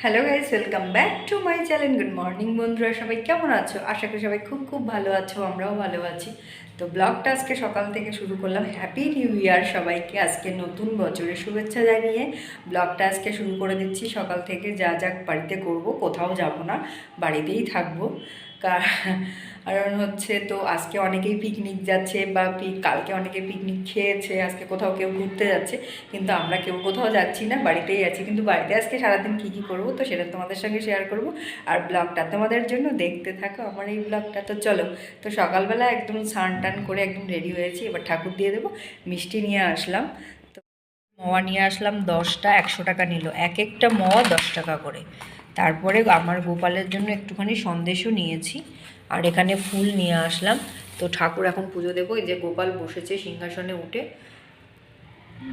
Hello guys welcome back to my channel good morning বন্ধুরা, সবাই কেমন আছো? আশা করি সবাই খুব খুব ভালো আছো, আমরাও ভালো আছি। তো ব্লগটা আজকে সকাল থেকে শুরু করলাম। হ্যাপি নিউ ইয়ার সবাইকে। আজকে নতুন বছরের শুভেচ্ছা জানিয়ে ব্লগটা আজকে শুরু করে দিচ্ছি। সকাল থেকে যা যাক বাড়িতে করব, কোথাও যাব না, বাড়িতেই থাকব। কার- কারণ হচ্ছে তো আজকে অনেকেই পিকনিক যাচ্ছে বা কালকে অনেকে পিকনিক খেয়েছে, আজকে কোথাও কেউ ঘুরতে যাচ্ছে, কিন্তু আমরা কেউ কোথাও যাচ্ছি না, বাড়িতেই আছি, কিন্তু বাড়িতে আজকে সারাদিন কী কী করব তো সেটা তোমাদের সঙ্গে শেয়ার করব। আর ব্লগটা তোমাদের জন্য দেখতে থাকো আমার এই ব্লগটা তো চলো, তো সকালবেলা একদম স্নান টান করে একদম রেডি হয়েছি, এবার ঠাকুর দিয়ে দেবো, মিষ্টি নিয়ে আসলাম, তো মোয়া নিয়ে আসলাম, দশটা একশো টাকা নিল, এক একটা মোয়া দশ টাকা করে। তারপরে আমার গোপালের জন্য একটুখানি সন্দেশও নিয়েছি আর এখানে ফুল নিয়ে আসলাম। তো ঠাকুর এখন পুজো দেবো। এই যে গোপাল বসেছে সিংহাসনে উঠে।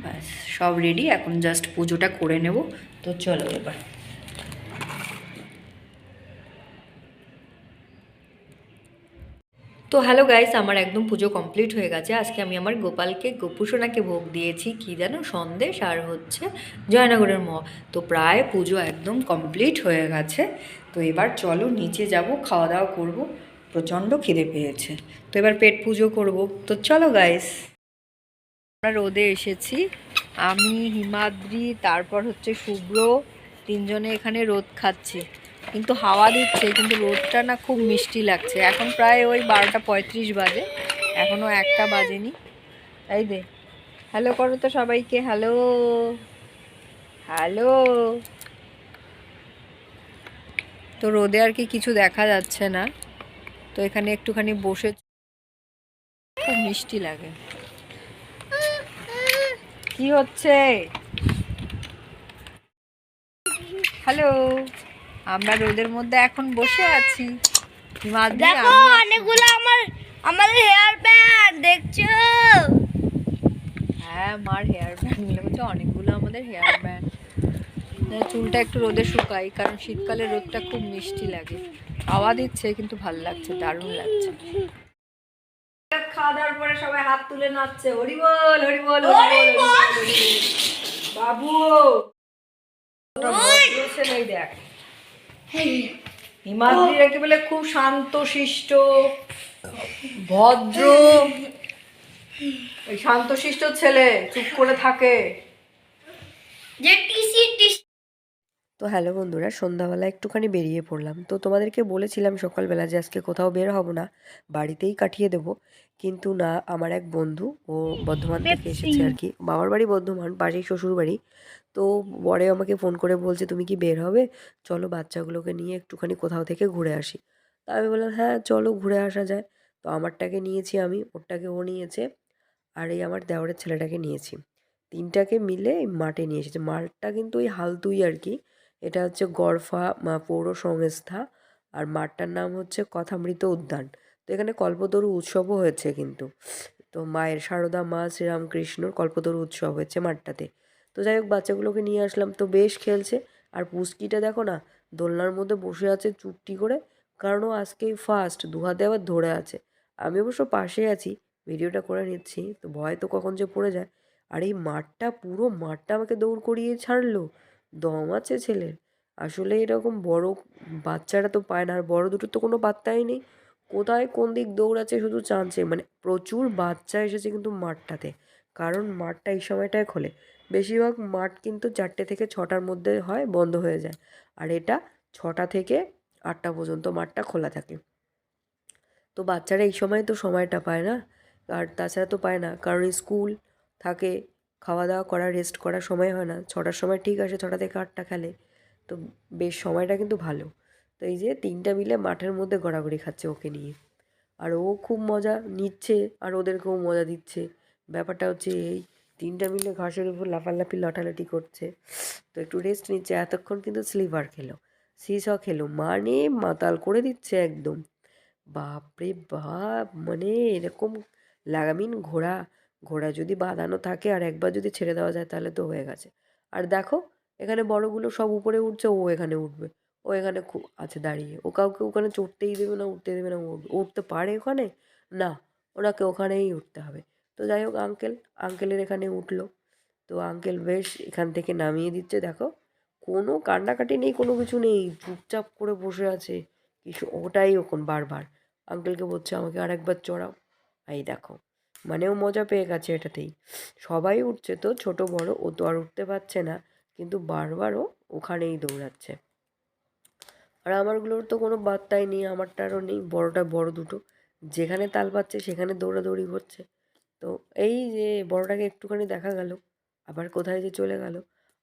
ব্যাস, সব রেডি এখন জাস্ট পুজোটা করে নেব। তো চলো এবার। তো হ্যালো গাইস আমার একদম পুজো কমপ্লিট হয়ে গেছে। আজকে আমি আমার গোপালকে, গোপুসোনাকে ভোগ দিয়েছি। কি যেন সন্দেশ আর হচ্ছে জয়নগরের ম তো প্রায় পুজো একদম কমপ্লিট হয়ে গেছে। তো এবার চলো নিচে যাব, খাওয়া দাওয়া করব। প্রচণ্ড খিদে পেয়েছে। তো এবার পেট পুজো করব। তো চলো গাইস আমরা রোদে এসেছি। আমি, হিমাদ্রি, তারপর হচ্ছে শুভ্র। তিনজনে এখানে রোদ খাচ্ছি। কিন্তু হাওয়া দিচ্ছে, কিন্তু রোদটা না খুব মিষ্টি লাগছে। এখন প্রায় ওই বারোটা পঁয়ত্রিশ বাজে, এখনও একটা বাজেনি। তাই দে। হ্যালো করো তো সবাইকে, হ্যালো। হ্যালো। তো রোদে আর কি কিছু দেখা যাচ্ছে না। তো এখানে একটুখানি বসে খুব মিষ্টি লাগে। কি হচ্ছে? হ্যালো। আমরা রোদের মধ্যে এখন বসে আছি। দেখো অনেকগুলো আমার আমাদের হেয়ার ব্যান্ড দেখছ? হ্যাঁ মার হেয়ার ব্যান্ড মিলে বলছে অনেকগুলো আমাদের হেয়ার ব্যান্ড চুলটা একটু রোদে শুকাই কারণ শীতকালে রোদটা খুব মিষ্টি লাগে। হাওয়া দিচ্ছে কিন্তু ভালো লাগছে দারুণ লাগছে। খাওয়া দাওয়ার পরে সবাই হাত তুলে নাচছে। হরি বল হরি বল হরি বল, হরি বল, হরি বল। বাবু! দেখ। হিমাদ্রি বলে খুব শান্ত শিষ্ট ভদ্র। ওই শান্তশিষ্ট ছেলে চুপ করে থাকে। যে টিসি টিসি তো হ্যালো বন্ধুরা সন্ধ্যাবেলা একটুখানি বেরিয়ে পড়লাম। তো তোমাদেরকে বলেছিলাম সকালবেলা যে আজকে কোথাও বের হব না বাড়িতেই কাটিয়ে দেবো। কিন্তু না আমার এক বন্ধু ও বর্ধমান থেকে এসেছে আর কি। বাবার বাড়ি বর্ধমান পাশেই শ্বশুর বাড়ি তো পরে আমাকে ফোন করে বলছে তুমি কি বের হবে? চলো বাচ্চাগুলোকে নিয়ে একটুখানি কোথাও থেকে ঘুরে আসি। তা আমি বললাম হ্যাঁ চলো ঘুরে আসা যায়। তো আমারটাকে নিয়েছি আমি ওরটাকে ও নিয়েছে। আর এই আমার দেওরের ছেলেটাকে নিয়েছি। তিনটাকে মিলে মাঠে নিয়ে এসেছে। মাঠটা কিন্তু ওই হালতুই আর কি। এটা হচ্ছে গড়ফা পৌর সংস্থা আর মাঠটার নাম হচ্ছে কথামৃত উদ্যান। তো এখানে কল্পতরু উৎসবও হয়েছে কিন্তু। তো মায়ের সারদা, মা শ্রীরামকৃষ্ণর কল্পতরু উৎসব হয়েছে মাঠটাতে। তো যাই হোক, বাচ্চাগুলোকে নিয়ে আসলাম। তো বেশ খেলছে। আর পুস্কিটা দেখো না, দোলনার মধ্যে বসে আছে চুপটি করে, কারণ ও আজকেই ফার্স্ট দু হাতে আবার ধরে আছে। আমি অবশ্য পাশে আছি, ভিডিওটা করে নিচ্ছি, তো ভয় তো কখন যে পড়ে যায়। আর এই মাঠটা, পুরো মাঠটা আমাকে দৌড় করিয়ে ছাড়লো। দম আছে ছেলের। আসলে এরকম বড় বাচ্চারা তো পায় না, আর বড় দুটোর তো কোনো পাত্তাই নেই। কোথায় কোন দিক দৌড়াচ্ছে শুধু চাঁদছে মানে প্রচুর বাচ্চা এসেছে কিন্তু মাঠটাতে। কারণ মাঠটা এই সময়টায় খোলে। বেশিরভাগ মাঠ কিন্তু চারটে থেকে ছটার মধ্যে হয়, বন্ধ হয়ে যায়। আর এটা ছটা থেকে আটটা পর্যন্ত মাঠটা খোলা থাকে। তো বাচ্চারা এই সময় তো সময়টা পায় না। আর তাছাড়া তো পায় না। কারণ স্কুল থাকে খাওয়া দাওয়া করা রেস্ট করার সময় হয় না। ছটার সময় ঠিক আছে ছটা থেকে আটটা খেলে। তো বেশ, সময়টা কিন্তু ভালো। তো এই যে তিনটা মিলে মাঠের মধ্যে গড়াগড়ি খাচ্ছে ওকে নিয়ে। আর ও খুব মজা নিচ্ছে আর ওদেরকেও মজা দিচ্ছে। ব্যাপারটা হচ্ছে এই তিনটা মিলে ঘাসের উপর লাফালাফি লাঠালাঠি করছে। তো একটু রেস্ট নিচ্ছে। এতক্ষণ কিন্তু স্লিভার খেলো। সিস খেলো। মানে মাতাল করে দিচ্ছে একদম। বাপরে বাপ! মানে এরকম লাগামিন ঘোড়া ঘোড়া যদি বাঁধানো থাকে আর একবার যদি ছেড়ে দেওয়া যায় তাহলে তো হয়ে গেছে। আর দেখো, এখানে বড়গুলো সব উপরে উঠছে ও এখানে উঠবে ও এখানে খুব আছে দাঁড়িয়ে, ও কাউকে ওখানে চড়তেই দেবে না উঠতে দেবে না উঠতে পারে ওখানে? না, ওনাকে ওখানেই উঠতে হবে। তো যাই হোক আঙ্কেল আঙ্কেলের এখানে উঠল। তো আঙ্কেল বেশ এখান থেকে নামিয়ে দিচ্ছে। দেখো, কোনো কান্নাকাটি নেই, কোনো কিছু নেই, চুপচাপ করে বসে আছে। কিছু ওটাই ওখন বারবার। আঙ্কেলকে বলছে, আমাকে আরেকবার চড়াও। এই দেখো মানে ও মজা পেয়ে গেছে এটাতেই। সবাই উঠছে তো, ছোট, বড়, ও তো আর উঠতে পারছে না, কিন্তু বারবারও ওখানেই দৌড়াচ্ছে। আর আমারগুলোর তো কোনো বার্তাই নেই, আমারটারও নেই, বড়টা বড় দুটো। যেখানে তাল পাচ্ছে সেখানে দৌড়াদৌড়ি করছে। তো এই যে বড়টাকে একটুখানি দেখা গেল, আবার কোথায় যে চলে গেল।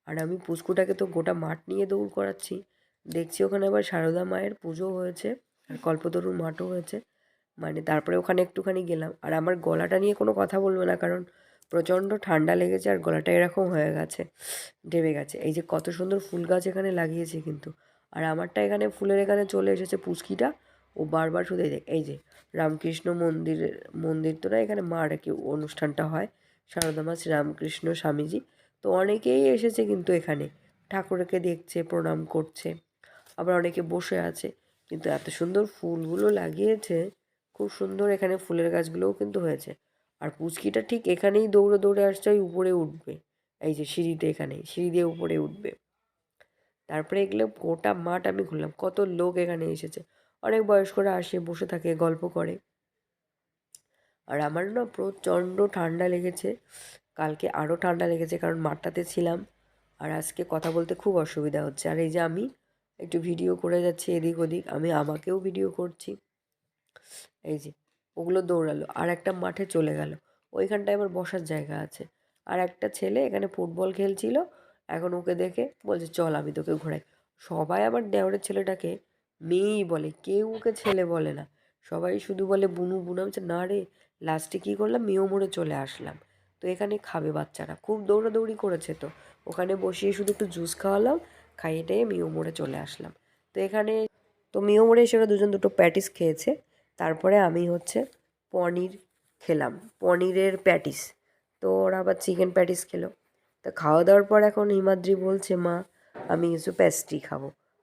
আর আমি পুচকুটাকে তো গোটা মাঠ নিয়ে দৌড় করাচ্ছি। দেখছি ওখানে আবার সারদা মায়ের পুজো হয়েছে, আর কল্পতরুর মাঠও হয়েছে। মানে তারপরে ওখানে একটুখানি গেলাম। আর আমার গলাটা নিয়ে কোনো কথা বলব না, কারণ প্রচণ্ড ঠান্ডা লেগেছে আর গলাটা এরকম হয়ে গেছে, ডেবে গেছে। এই যে কত সুন্দর ফুল গাছ এখানে লাগিয়েছে কিন্তু। আর আমারটা এখানে ফুলের এখানে চলে এসেছে পুচকিটা, ও বারবার শুধু এই যে রামকৃষ্ণ মন্দিরের মন্দির তো না এখানে মার কি অনুষ্ঠানটা হয় সারদা মা শ্রীরামকৃষ্ণ স্বামীজি। তো অনেকেই এসেছে কিন্তু এখানে, ঠাকুরকে দেখছে, প্রণাম করছে। আবার অনেকে বসে আছে। কিন্তু এত সুন্দর ফুলগুলো লাগিয়েছে খুব সুন্দর এখানে ফুলের গাছগুলোও কিন্তু হয়েছে। আর পুচকিটা ঠিক এখানেই দৌড়ে দৌড়ে আসছে, ওই উপরে উঠবে। এই যে সিঁড়িতে এখানে, সিঁড়ি দিয়ে উপরে উঠবে। তারপরে এগুলো গোটা মাঠ আমি ঘুরলাম কত লোক এখানে এসেছে। অনেক বয়স্করা আসে, বসে থাকে, গল্প করে। আর আমার না প্রচণ্ড ঠান্ডা লেগেছে। কালকে আরও ঠান্ডা লেগেছে কারণ মাঠটাতে ছিলাম। আর আজকে কথা বলতে খুব অসুবিধা হচ্ছে। আর এই যে আমি একটু ভিডিও করে যাচ্ছি এদিক ওদিক, আমি আমাকেও ভিডিও করছি। এই যে, ওগুলো দৌড়ালো। আর একটা মাঠে চলে গেল। ওইখানটায় আমার বসার জায়গা আছে। আর একটা ছেলে এখানে ফুটবল খেলছিল। এখন ওকে দেখে বলছে, চল আমি তোকে ঘোরাই। সবাই আমার দেওরের ছেলেটাকে মেয়েই বলে। কেউ ওকে ছেলে বলে না। সবাই শুধু বলে, বুনু বুনু। আমি না রে, লাস্টে কী করলাম? মেয়েও মোড়ে চলে আসলাম। তো এখানে খাবে বাচ্চারা। খুব দৌড়াদৌড়ি করেছে তো। ওখানে বসিয়ে শুধু একটু জুস খাওয়ালাম। খাইয়ে টেয়ে মিও মোড়ে চলে আসলাম। তো এখানে তো মিও মোড়ে এসে দুজন দুটো প্যাটিস খেয়েছে। তারপরে আমি হচ্ছে পনির খেলাম, পনিরের প্যাটিস। তো ওরা আবার চিকেন প্যাটিস খেলো। তা খাওয়া দাওয়ার পর এখন হিমাদ্রি বলছে, মা, আমি কিছু পেস্ট্রি খাব।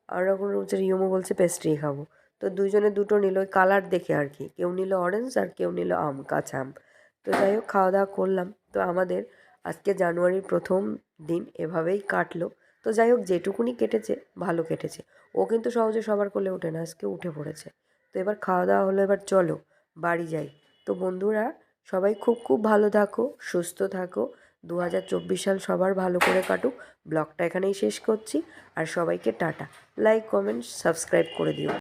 আর এখন হচ্ছে রিয়মো বলছে পেস্ট্রি খাব। তো দুজনে দুটো নিল, ওই কালার দেখে আর কি। কেউ নিল অরেঞ্জ আর কেউ নিল আম, কাঁচা আম। তো যাই হোক, খাওয়া দাওয়া করলাম। তো আমাদের আজকে জানুয়ারির প্রথম দিন এভাবেই কাটলো। তো যাই হোক, যেটুকুনি কেটেছে, ভালো কেটেছে। ও কিন্তু সহজে সবার কোলে ওঠে না, আজকে উঠে পড়েছে। তো এবার খাওয়া দাওয়া হলো, এবার চলো বাড়ি যাই। তো বন্ধুরা, সবাই খুব খুব ভালো থাকো, সুস্থ থাকো। দু হাজার চব্বিশ সাল সবার ভালো করে কাটুক। ব্লগটা এখানেই শেষ করছি। আর সবাইকে টাটা। লাইক, কমেন্ট, সাবস্ক্রাইব করে দিও।